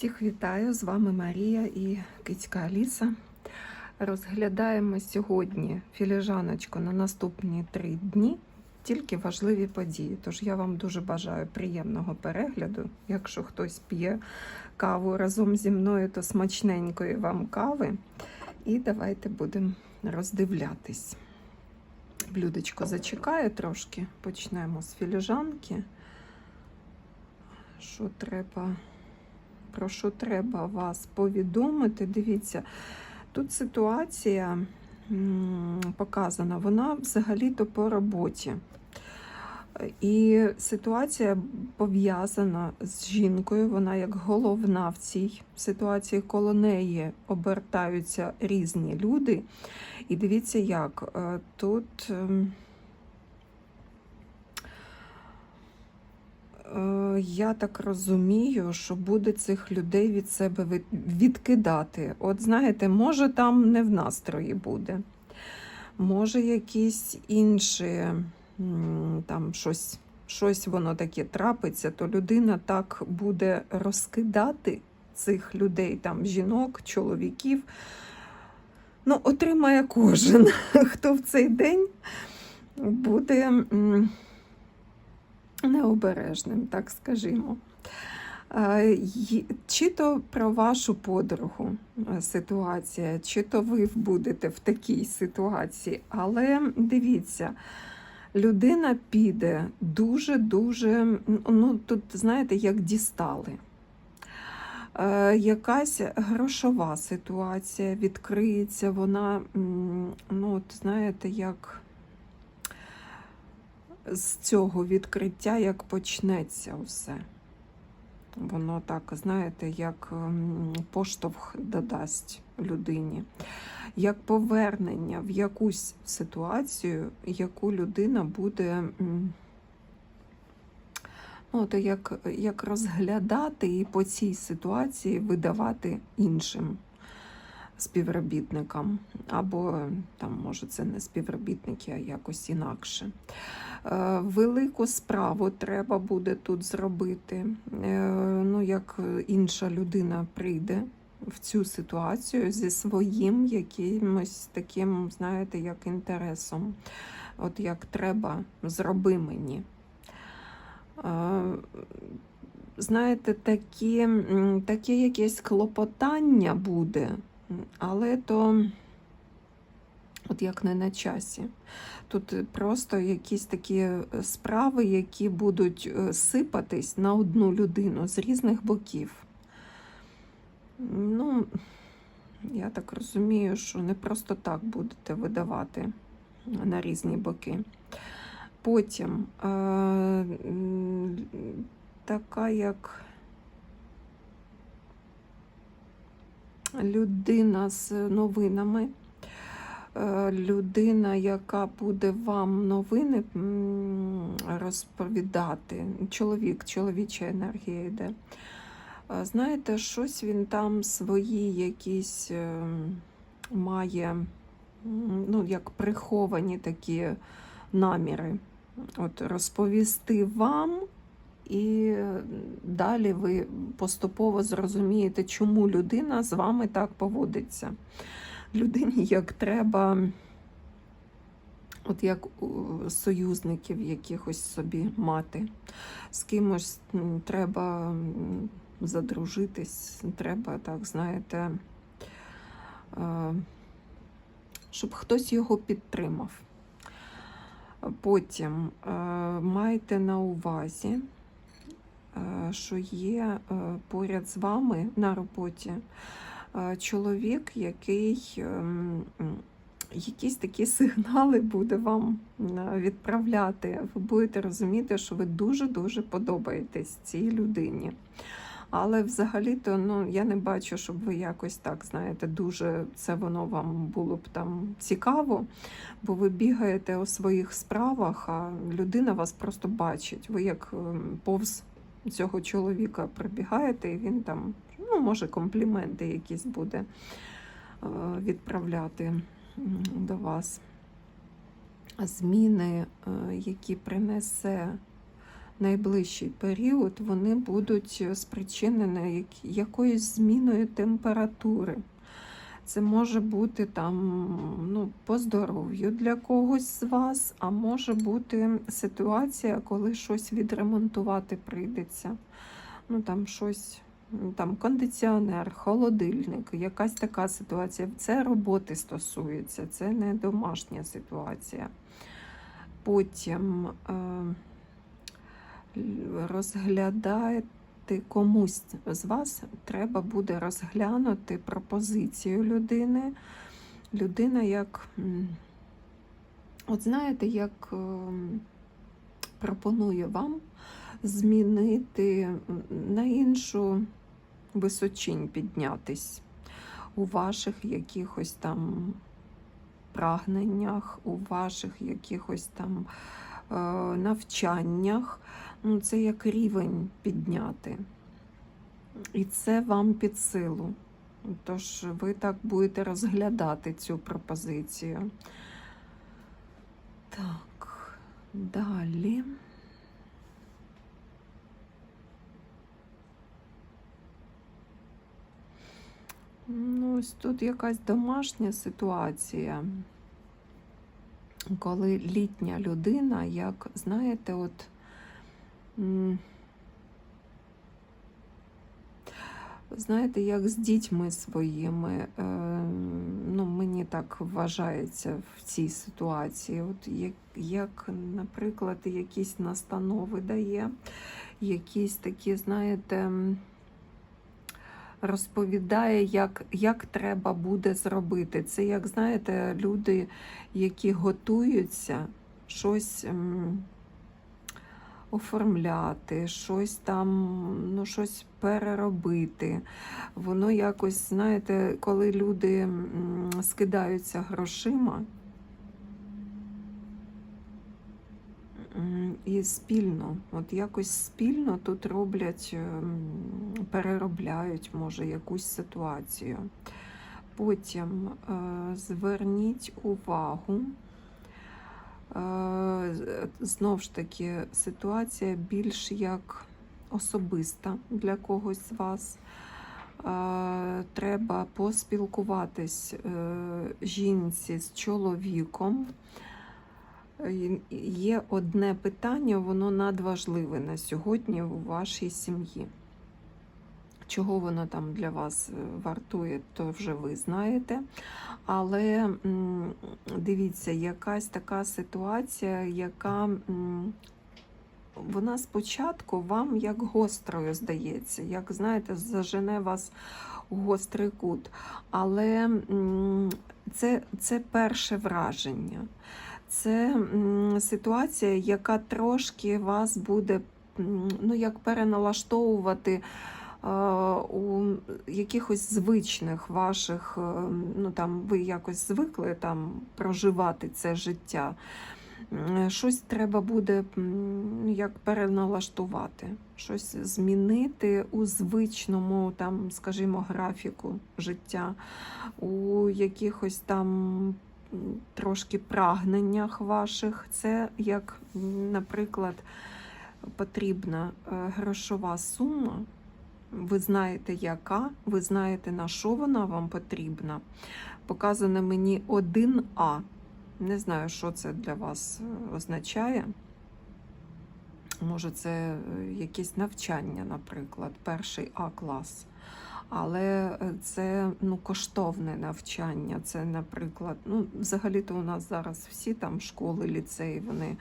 Всіх вітаю! З вами Марія і Кицька Аліса. Розглядаємо сьогодні філіжаночку на наступні три дні, тільки важливі події. Тож я вам дуже бажаю приємного перегляду. Якщо хтось п'є каву разом зі мною, то смачненької вам кави. І давайте будемо роздивлятись. Блюдечко зачекає трошки. Почнемо з філіжанки. Що треба? Про що треба вас повідомити? Дивіться, тут ситуація показана, вона взагалі-то по роботі. І ситуація пов'язана з жінкою, вона як головна в цій ситуації, коло неї обертаються різні люди. І дивіться, як е, тут. ем, Е, Я так розумію, що буде цих людей від себе відкидати. От знаєте, може там не в настрої буде, може якісь інші там щось, щось воно таке трапиться, то людина так буде розкидати цих людей, там жінок, чоловіків. Ну, отримає кожен, хто в цей день буде. Необережним, так скажімо. Е, Чи то про вашу подругу е, ситуація, чи то ви будете в такій ситуації, але дивіться, людина піде дуже-дуже, ну тут, знаєте, як дістали. Е, Якась грошова ситуація відкриється, вона, ну, от, знаєте, як з цього відкриття, як почнеться усе. Воно так, знаєте, як ем, поштовх додасть людині, як повернення в якусь ситуацію, яку людина буде ну, от як, як розглядати і по цій ситуації видавати іншим співробітникам. Або там, може, це не співробітники, а якось інакше. Е, Велику справу треба буде тут зробити. Е, Ну, як інша людина прийде в цю ситуацію зі своїм якимось таким, знаєте, як інтересом. От як треба, зроби мені. Е, Знаєте, такі, таке якесь клопотання буде, але то от як не на часі. Тут просто якісь такі е, справи, які будуть е, сипатись на одну людину з різних боків. Ну, я так розумію, що не просто так будете видавати на різні боки. Потім е, така як людина з новинами е, людина, яка буде вам новини розповідати. Чоловік, чоловіча енергія йде. Е, Знаєте, щось він там свої якісь е, має, ну, як приховані такі наміри. От розповісти вам. І далі ви поступово зрозумієте, чому людина з вами так поводиться людині як треба, от як союзників якихось собі мати. З кимось треба задружитись, треба, так, знаєте, е, щоб хтось його підтримав. Потім е, майте на увазі, що є е, поряд з вами на роботі е, чоловік, який ем, якісь такі сигнали буде вам е, відправляти. Ви будете розуміти, що ви дуже-дуже подобаєтесь цій людині. Але взагалі-то ну, я не бачу, щоб ви якось так, знаєте, дуже це воно вам було б там цікаво, бо ви бігаєте у своїх справах, а людина вас просто бачить. Ви як ем, повз цього чоловіка прибігаєте, і він там, ну, може, компліменти якісь буде е, відправляти до вас. Зміни, е, які принесе найближчий період вони будуть спричинені якоюсь зміною температури. Це може бути там ну, по здоров'ю для когось з вас, а може бути ситуація, коли щось відремонтувати прийдеться. Ну там щось, там кондиціонер, холодильник, якась така ситуація. Це роботи стосується, це не домашня ситуація. Потім е, л- розглядаєте комусь з вас треба буде розглянути пропозицію людини. Людина як, от знаєте, як ем, пропонує вам змінити на іншу височинь піднятись у ваших якихось там прагненнях, у ваших якихось там е, навчаннях. Ну, це як рівень підняти. І це вам під силу. Тож ви так будете розглядати цю пропозицію. Так, далі. Ну, ось тут якась домашня ситуація, коли літня людина, як, знаєте, от. Знаєте, як з дітьми своїми, е, ну, мені так вважається в цій ситуації. От як, як, наприклад, якісь настанови дає, якісь такі, знаєте, розповідає, як, як треба буде зробити. Це, як знаєте, люди, які готуються щось. Оформляти, щось там, ну, щось переробити. Воно якось, знаєте, коли люди скидаються грошима і спільно, от якось спільно тут роблять, переробляють, може, якусь ситуацію. Потім е, зверніть увагу. Е, Знов ж таки, ситуація більш як особиста для когось з вас. Е, Треба поспілкуватись е, жінці з чоловіком. Е, Є одне питання, воно надважливе на сьогодні у вашій сім'ї. Чого воно там для вас е, вартує, то вже ви знаєте. Але дивіться, якась така ситуація, яка вона спочатку вам як гострою здається, як знаєте, зажене вас у гострий кут. Але це, це перше враження. Це ситуація, яка трошки вас буде ну, як переналаштовувати у якихось звичних ваших, е, ну там ви якось звикли там проживати це життя. Щось треба буде як переналаштувати, щось змінити у звичному, там, скажімо, графіку життя, у якихось там трошки прагненнях ваших. Це як, наприклад, потрібна е, грошова сума. Ви знаєте, яка, ви знаєте, на що вона вам потрібна. Показано мені 1А. Не знаю, що це для вас е, означає. Може, це е, якесь навчання, наприклад, перший А клас. Але е, це ну, коштовне навчання. Це, наприклад, ну, взагалі-то у нас зараз всі там школи, ліцеї, вони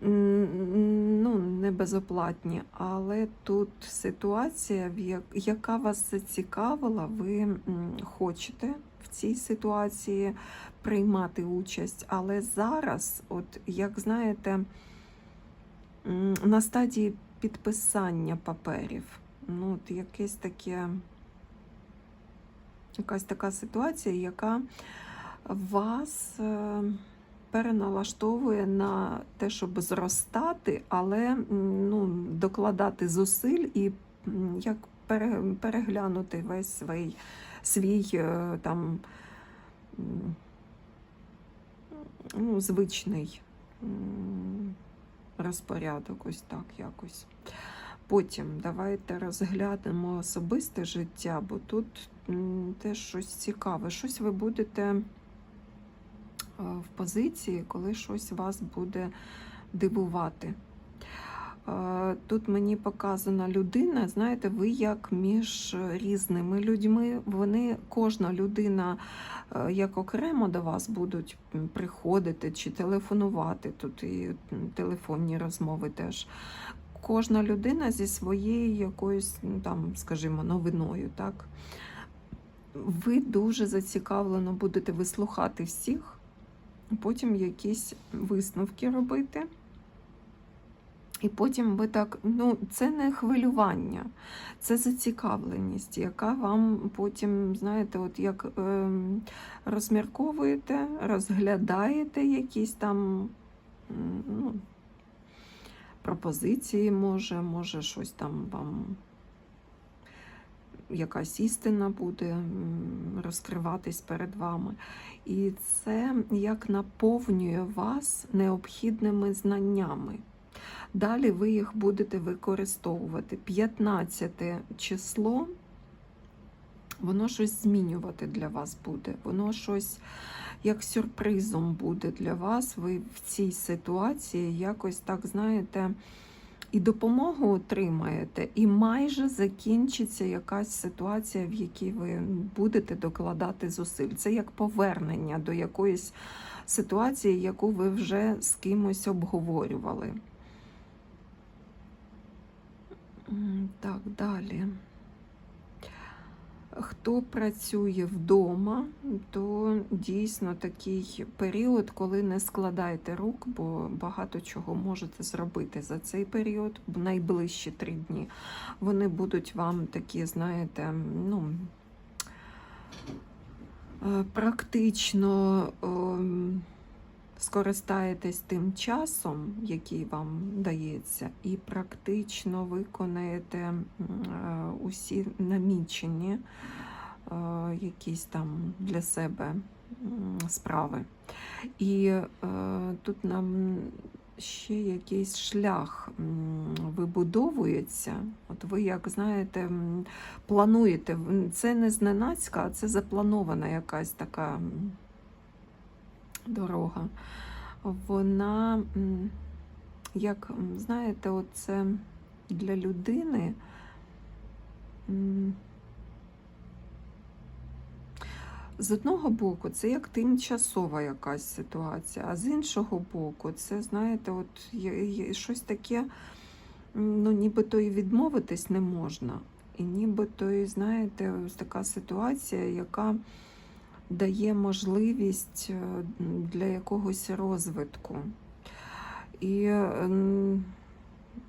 ну, не безоплатні. Але тут ситуація, яка вас зацікавила, ви хочете в цій ситуації приймати участь. Але зараз, от як знаєте, на стадії підписання паперів, ну, от якесь таке, якась така ситуація, яка вас е, переналаштовує на те, щоб зростати, але ну, докладати зусиль і як переглянути весь свій, свій е, там ну, звичний розпорядок, ось так якось. Потім давайте розглянемо особисте життя, бо тут теж щось цікаве. Щось ви будете в позиції, коли щось вас буде дивувати. Е, Тут мені показана людина, знаєте, ви як між різними людьми. Вони, кожна людина е, як окремо до вас будуть приходити чи телефонувати. Тут і телефонні розмови теж. Кожна людина зі своєю якоюсь, там, скажімо, новиною, так? Ви дуже зацікавлено будете вислухати всіх, потім якісь висновки робити. І потім ви так, ну, це не хвилювання, це зацікавленість, яка вам потім, знаєте, от як ем, розмірковуєте, розглядаєте якісь там ну, пропозиції, може, може щось там вам якась істина буде розкриватись перед вами. І це як наповнює вас необхідними знаннями. Далі ви їх будете використовувати. 15 число, воно щось змінювати для вас буде. Воно щось як сюрпризом буде для вас. Ви в цій ситуації якось так, знаєте, і допомогу отримаєте, і майже закінчиться якась ситуація, в якій ви будете докладати зусиль. Це як повернення до якоїсь ситуації, яку ви вже з кимось обговорювали. Так, далі. Хто працює вдома, то дійсно такий період, коли не складайте рук, бо багато чого можете зробити за цей період, в найближчі три дні. Вони будуть вам такі, знаєте, ну, е, практично ем, скористаєтесь тим часом, який вам дається, і практично виконаєте е, усі намічені е, якісь там для себе справи. І е, тут нам ще якийсь шлях вибудовується. От ви, як знаєте, плануєте. Це не зненацька, а це запланована якась така. Дорога. Вона, як знаєте, оце для людини. З одного боку, це як тимчасова якась ситуація, а з іншого боку, це, знаєте, от щось таке, ну, нібито і відмовитись не можна. І нібито, і, знаєте, ось така ситуація, яка дає можливість е, для якогось розвитку. І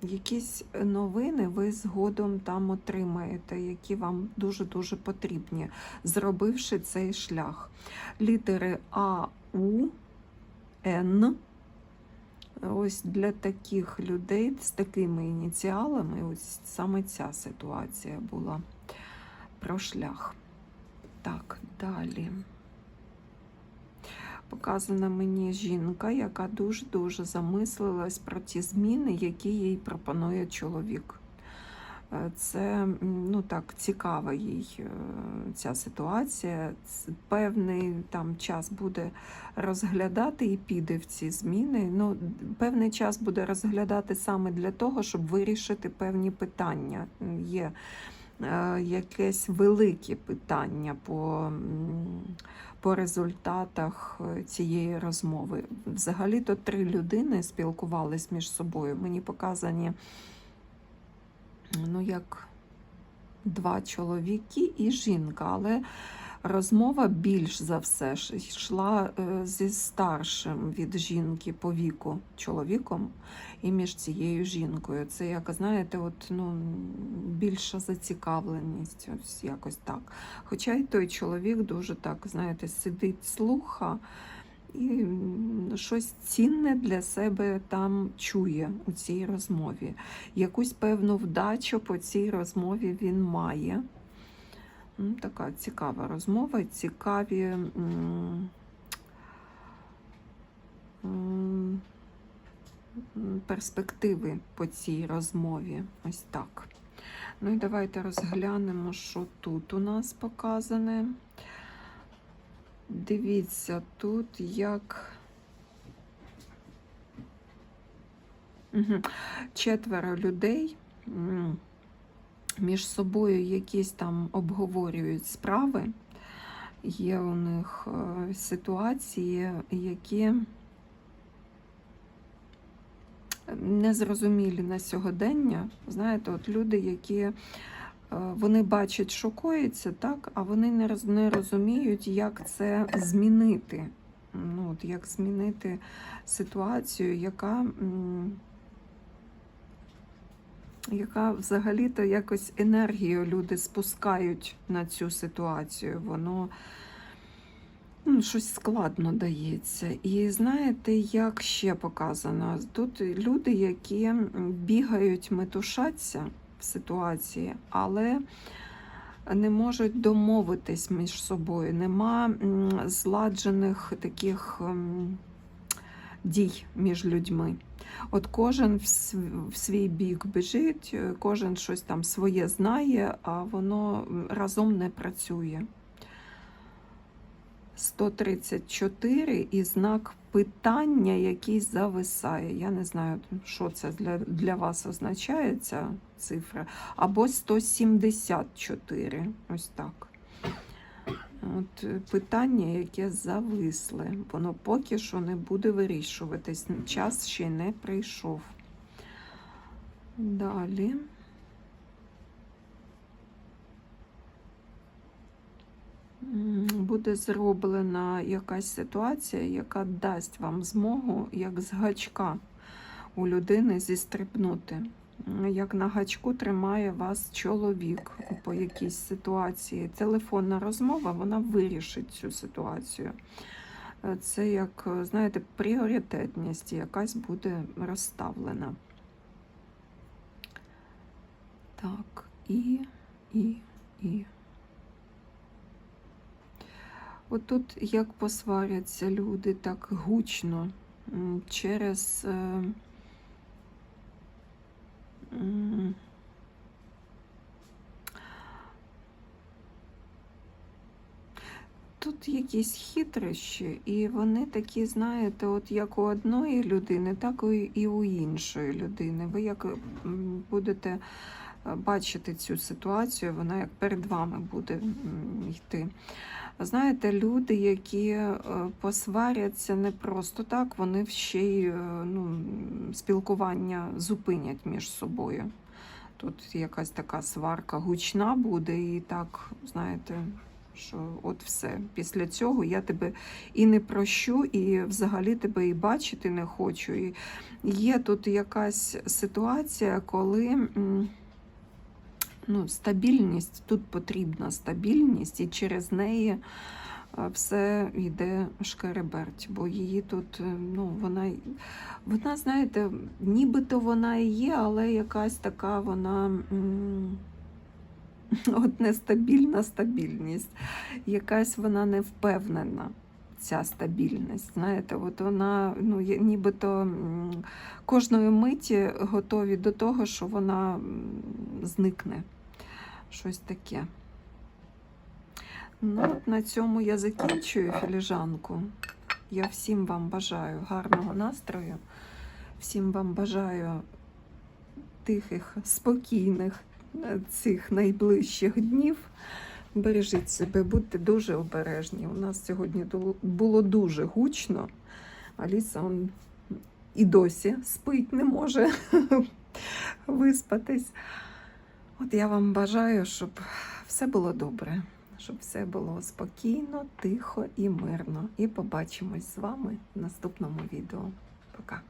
якісь новини ви згодом там отримаєте, які вам дуже-дуже потрібні, зробивши цей шлях. Літери А, У, Н. Ось для таких людей з такими ініціалами, ось саме ця ситуація була про шлях. Так, далі. Показана мені жінка, яка дуже-дуже замислилась про ті зміни, які їй пропонує чоловік. Е, Це ну так цікава їй е, ця ситуація. Певний там час буде розглядати і піде в ці зміни. Ну, певний час буде розглядати саме для того, щоб вирішити певні питання. Є якесь велике питання по, по результатах е, цієї розмови. Взагалі-то три людини спілкувались між собою. Мені показані ну, як два чоловіки і жінка, але розмова більш за все йшла е, зі старшим від жінки по віку чоловіком і між цією жінкою. Це, як знаєте, от, ну, більша зацікавленість, ось якось так. Хоча й той чоловік дуже так, знаєте, сидить, слуха і щось цінне для себе там чує у цій розмові. Якусь певну вдачу по цій розмові він має. М, Така цікава розмова, цікаві. перспективи по цій розмові. Ось так. Ну і давайте розглянемо, що тут у нас показане. Дивіться, тут як. Угу. Четверо людей між собою якісь там обговорюють справи. Є у них е, ситуації, які незрозумілі на сьогодення. Знаєте, от люди, які е, вони бачать, що коїться, так, а вони не, розуміють, як це змінити. Ну, от як змінити ситуацію, яка, яка взагалі-то якось енергію люди спускають на цю ситуацію. Воно ну, щось складно дається. І знаєте, як ще показано? Тут люди, які бігають, метушаться в ситуації, але не можуть домовитись між собою. Нема зладжених таких дій між людьми. От кожен в свій бік біжить, е, кожен щось там своє знає, а воно разом не працює. 134 і знак питання, який зависає. Я не знаю, що це для, для вас означає ця цифра. Або 174. Ось так. От е, питання, яке зависле, воно поки що не буде вирішуватись. Час ще не прийшов. Далі. Буде зроблена якась ситуація, яка дасть вам змогу, як з гачка у людини зістрибнути. Як на гачку тримає вас чоловік по якійсь ситуації. Телефонна розмова вона вирішить цю ситуацію. Е, Це як, е, знаєте, пріоритетність якась буде розставлена. Так, і, і, і. Отут як посваряться люди так гучно через. Тут якісь хитрощі, і вони такі, знаєте, от як у одної людини, так і- у іншої людини. Ви як будете бачити цю ситуацію, вона як перед вами буде йти. Знаєте, люди, які е, посваряться не просто так, вони ще й е, ну, спілкування зупинять між собою. Тут якась така сварка гучна буде, і так, знаєте, що от все. Після цього я тебе і не прощу, і взагалі тебе і бачити не хочу. І є тут якась ситуація, коли. Ну, стабільність, тут потрібна стабільність, і через неї е, все йде шкереберть, бо її тут, е, ну, вона, вона, знаєте, нібито вона і є, але якась така вона. От нестабільна стабільність, якась вона не впевнена, ця стабільність. Знаєте, от вона ну, нібито кожної миті готові до того, що вона зникне. Щось таке. Ну, от на цьому я закінчую філіжанку. Я всім вам бажаю гарного настрою, всім вам бажаю тихих, спокійних е, цих найближчих днів. Бережіть себе, будьте дуже обережні. У нас сьогодні було дуже гучно. Аліса он і досі спить, не може виспатись. От я вам бажаю, щоб все було добре, щоб все було спокійно, тихо і мирно. І побачимось з вами в наступному відео. Пока.